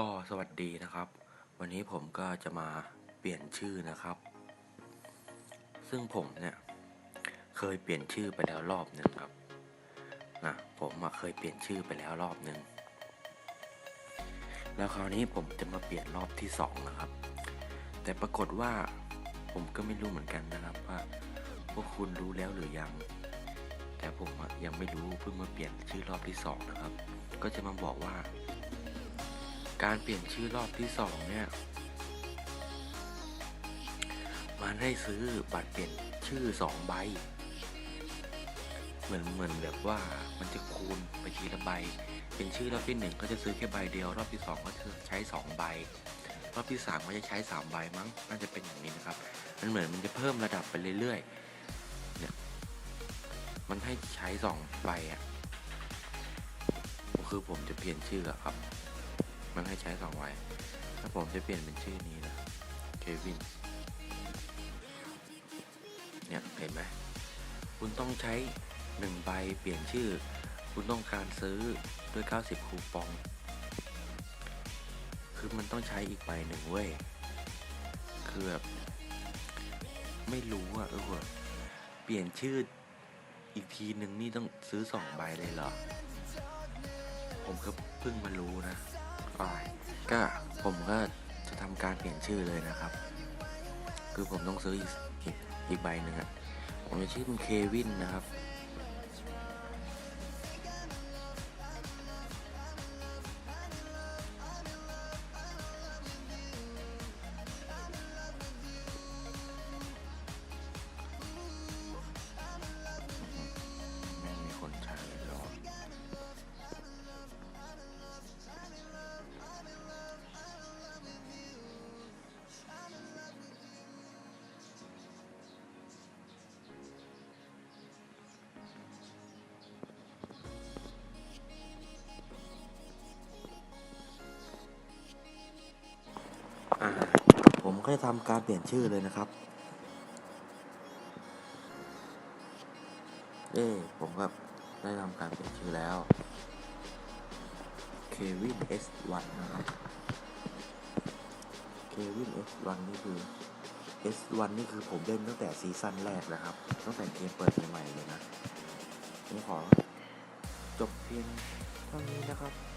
ก็สวัสดีนะครับ วันนี้ผมก็จะมาเปลี่ยนชื่อนะครับ ซึ่งผมเนี่ยเคยเปลี่ยนชื่อไปแล้วรอบหนึ่งครับนะผมเคยเปลี่ยนชื่อไปแล้วรอบหนึ่งแล้วคราวนี้ผมจะมาเปลี่ยนรอบที่สองนะครับ แต่ปรากฏว่าผมก็ไม่รู้เหมือนกันนะครับว่าพวกคุณรู้แล้วหรือยัง แต่ผมยังไม่รู้เพิ่งมาเปลี่ยนชื่อรอบที่สองนะครับ ก็จะมาบอกว่า การเปลี่ยนชื่อรอบที่สองเนี่ย มันให้ซื้อบัตรเปลี่ยนชื่อสองใบ เหมือนเหมือนแบบว่ามันจะคูณไปทีละใบ เป็นชื่อรอบที่หนึ่งก็จะซื้อแค่ใบเดียว รอบที่สองก็จะใช้สองใบ รอบที่สามก็จะใช้สามใบมั้ง น่าจะเป็นอย่างนี้นะครับ มันเหมือนมันจะเพิ่มระดับไปเรื่อยๆ เนี่ย มันให้ใช้สองใบอะ่ะก็คือผมจะเปลี่ยนชื่อครับ มันให้ใช้สองใบถ้าผมจะเปลี่ยนเป็นชื่อนี้นะเควินเนี่ยเห็นไหมคุณต้องใช้หนึ่งใบเปลี่ยนชื่อ คุณต้องการซื้อด้วย 90 คูปอง คือมันต้องใช้อีกใบหนึ่งเว้ยคือแบบไม่รู้อะเออเปลี่ยนชื่ออีกทีหนึ่งนี่ต้องซื้อสองใบเลยเหรอ ผมก็เพิ่งมารู้นะ อ่าก็ผมก็จะทำการเปลี่ยนชื่อเลยนะครับ คือผมต้องซื้ออีกอีกอีกใบหนึ่งอะผมจะชื่อเป็นเควินนะครับ ผมก็จะทำการเปลี่ยนชื่อเลยนะครับ เอ้ผมก็ได้ทำการเปลี่ยนชื่อแล้วเควิน S1 นะครับเควิน S1 นี่คือ S1 นี่คือผมเล่นตั้งแต่ซีซั่นแรกนะครับ ตั้งแต่เกมเปิดใหม่ๆเลยนะ ผมขอจบเพียงเท่านี้นะครับ